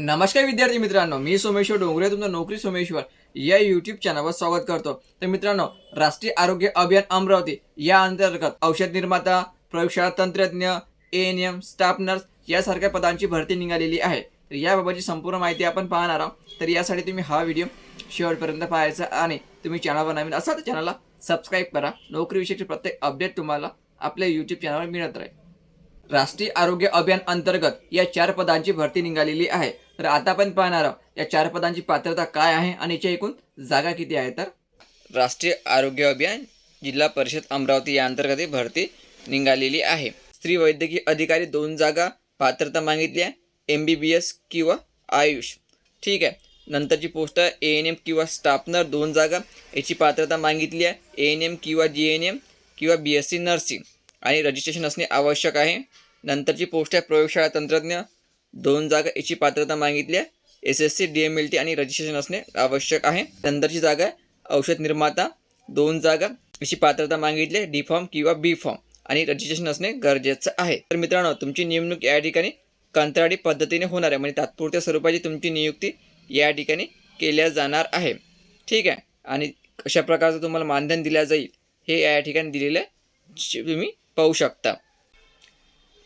नमस्कार विद्यार्थी मित्रांनो मी सोमेश्वर डोंगरे तुमचं नोकरी सोमेश्वर या युट्यूब चॅनलवर स्वागत करतो. तर मित्रांनो राष्ट्रीय आरोग्य अभियान अमरावती या अंतर्गत औषध निर्माता प्रयोगशाळा तंत्रज्ञ A N M staff nurse यासारख्या पदांची भरती निघालेली आहे. तर याबाबतची संपूर्ण माहिती आपण पाहणार आहोत. तर यासाठी तुम्ही हा व्हिडिओ शेवटपर्यंत पाहायचा आणि तुम्ही चॅनलवर नवीन असाल तर चॅनलला सबस्क्राईब करा. नोकरीविषयीचे प्रत्येक अपडेट तुम्हाला आपल्या यूट्यूब चॅनलवर मिळत राहील. राष्ट्रीय आरोग्य अभियान अंतर्गत या चार पदांची भरती निघालेली आहे. तर आता आपण पाहणार आहोत या चार पदांची पात्रता काय आहे आणि याच्या एकूण जागा किती आहे? तर राष्ट्रीय आरोग्य अभियान जिल्हा परिषद अमरावती या अंतर्गत ही भरती निघालेली आहे. स्त्री वैद्यकीय अधिकारी दोन जागा पात्रता मागितली आहे एम बी बी एस किंवा आयुष. ठीक आहे. नंतरची पोस्ट आहे ए एन एम किंवा स्टाफनर दोन जागा याची पात्रता मागितली आहे ए एन एम किंवा जी एन एम किंवा बी एस सी नर्सिंग. आणि रजिस्ट्रेशन असणे आवश्यक आहे. नंतरची पोस्ट आहे प्रयोगशाळा तंत्रज्ञ. दोन जागा याची पात्रता मागितली आहे. S S C D M L T आणि रजिस्ट्रेशन असणे आवश्यक आहे. नंतरची जागा आहे औषध निर्माता. दोन जागा याची पात्रता मागितली आहे डी फॉर्म किंवा बी फॉर्म आणि रजिस्ट्रेशन असणे गरजेचं आहे. तर मित्रांनो तुमची नेमणूक या ठिकाणी कंत्राटी पद्धतीने होणार आहे. म्हणजे तात्पुरत्या स्वरूपाची तुमची नियुक्ती या ठिकाणी केल्या जाणार आहे. ठीक आहे? आणि कशा प्रकारचं तुम्हाला मानधन दिलं जाईल हे या ठिकाणी दिलेलं आहे. तुम्ही पाहू शकता.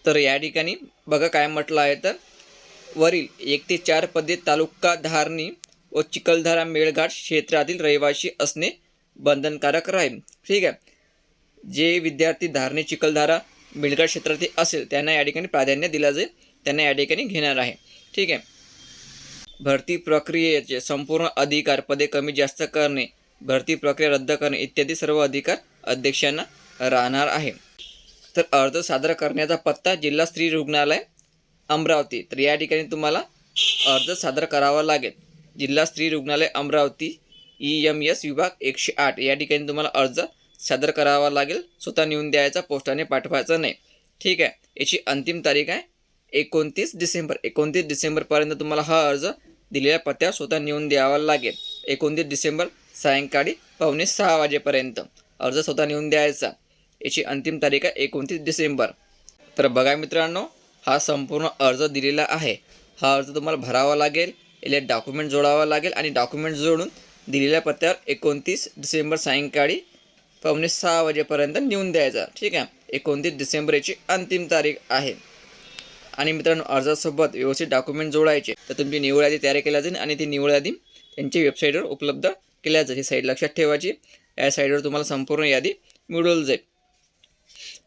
तर या ठिकाणी बघा काय म्हटलं आहे तर वरील एक ते चार पदे तालुका धारणी व चिखलधारा मेळघाट क्षेत्रातील रहिवासी असणे बंधनकारक राहील. ठीक आहे. जे विद्यार्थी धारणी चिखलधारा मेळघाट क्षेत्रातील असेल त्यांना या ठिकाणी प्राधान्य दिलं जाईल. त्यांना या ठिकाणी घेणार आहे. ठीक आहे. भरती प्रक्रियेचे संपूर्ण अधिकार पदे कमी जास्त करणे भरती प्रक्रिया रद्द करणे इत्यादी सर्व अधिकार अध्यक्षांना राहणार आहे. तर अर्ज सादर करण्याचा पत्ता जिल्हा स्त्री रुग्णालय अमरावती. तर या ठिकाणी तुम्हाला अर्ज सादर करावा लागेल. जिल्हा स्त्री रुग्णालय अमरावती ई एम एस विभाग एकशे आठ. या ठिकाणी तुम्हाला अर्ज सादर करावा लागेल. स्वतः नेऊन द्यायचा पोस्टाने पाठवायचा नाही. ठीक आहे? याची अंतिम तारीख आहे एकोणतीस डिसेंबर. एकोणतीस डिसेंबरपर्यंत तुम्हाला हा अर्ज दिलेल्या पत्त्यावर स्वतः नेऊन द्यावा लागेल. एकोणतीस डिसेंबर सायंकाळी पावणे सहा वाजेपर्यंत अर्ज स्वतः नेऊन द्यायचा. याची अंतिम तारीख आहे एकोणतीस डिसेंबर. तर बघा मित्रांनो हा संपूर्ण अर्ज दिलेला आहे. हा अर्ज तुम्हाला भरावा लागेल याला डॉक्युमेंट जोडावा लागेल आणि डॉक्युमेंट जोडून दिलेल्या पत्त्यावर एकोणतीस डिसेंबर सायंकाळी पावणे सहा वाजेपर्यंत नेऊन द्यायचा. ठीक आहे? एकोणतीस डिसेंबर याची अंतिम तारीख आहे. आणि मित्रांनो अर्जासोबत व्यवस्थित डॉक्युमेंट जोडायचे. तर तुमची निवड यादी तयार केल्या जाईल आणि ती निवड यादी त्यांच्या वेबसाईटवर उपलब्ध केल्या जाईल. ही साईड लक्षात ठेवायची. या साईडवर तुम्हाला संपूर्ण यादी मिळवली जाईल.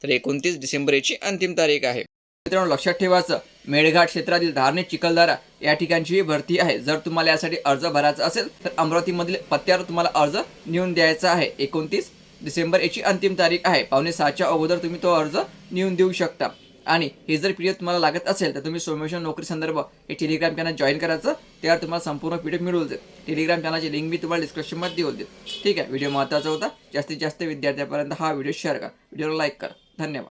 तर एकोणतीस डिसेंबर याची अंतिम तारीख आहे. मित्रांनो लक्षात ठेवायचं मेळघाट क्षेत्रातील धार्मिक चिखलदारा या ठिकाणचीही भरती आहे. जर तुम्हाला यासाठी अर्ज भरायचा असेल तर अमरावतीमधील पत्त्यावर तुम्हाला अर्ज नेऊन द्यायचा आहे. एकोणतीस डिसेंबर याची अंतिम तारीख आहे. पावणे सहाच्या अगोदर तुम्ही तो अर्ज नेऊन देऊ शकता. आणि हे जर पी तुम्हाला लागत असेल तर तुम्ही सोमेश्वर नोकरी संदर्भ हे टेलिग्राम चॅनल जॉईन करायचं. त्यावर तुम्हाला संपूर्ण पी डी मिळवून जाईल टेलिग्राम चॅनलची लिंक मी तुम्हाला डिस्क्रिप्शनमध्ये देऊन देईल. ठीक आहे? व्हिडिओ महत्त्वाचा होता. जास्तीत जास्त विद्यार्थ्यापर्यंत हा व्हिडिओ शेअर करा. व्हिडिओला लाईक करा. धन्यवाद.